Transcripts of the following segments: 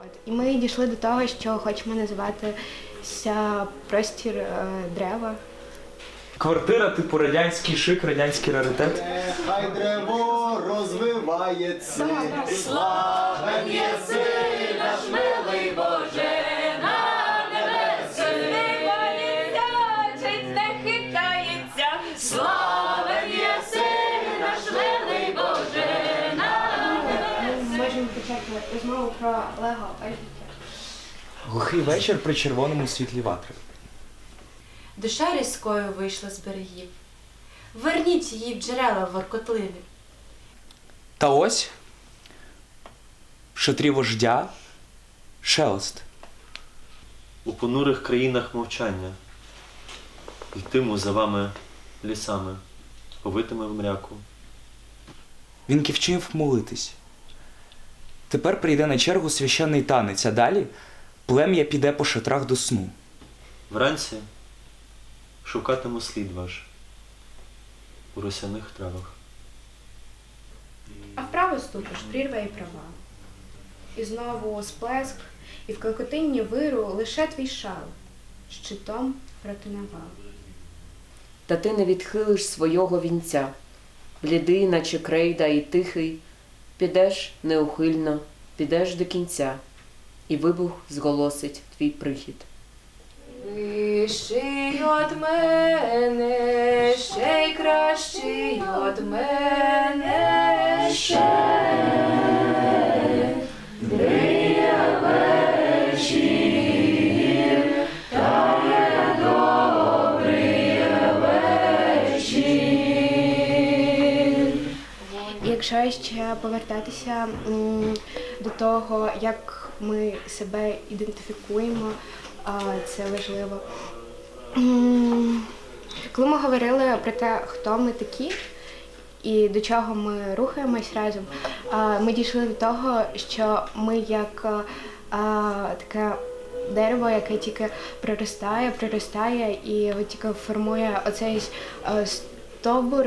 От, і ми дійшли до того, що хочемо називатися простір е, дерева. Квартира, типу радянський шик, радянський раритет. Хай древо розвивається. Слава єси наш милий Боже, розмову про Лего Ельфіки. Глухий вечір при червоному світлі ватри. Душа різкою вийшла з берегів. Верніть її в джерела воркотливі. Та ось в шатрі вождя шелест. У понурих країнах мовчання, йтиму за вами лісами, повитими в мряку. Він ківчив молитись. Тепер прийде на чергу священний танець, а далі плем'я піде по шатрах до сну. Вранці шукатиму слід ваш у росяних травах. А вправо ступиш, прірва і права. І знову сплеск, і в кликотинні виру лише твій шал, щитом проти навал. Та ти не відхилиш свого вінця, блідий, наче крейда і тихий, підеш неухильно, підеш до кінця, і вибух зголосить твій прихід. Вищий от мене, ще й кращий од мене, ще Якщо ще повертатися до того, як ми себе ідентифікуємо, це важливо. Коли ми говорили про те, хто ми такі і до чого ми рухаємось разом, ми дійшли до того, що ми як таке дерево, яке тільки проростає, проростає і тільки формує оцей а, стовбур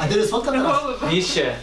А ти не сфоткав? І ще.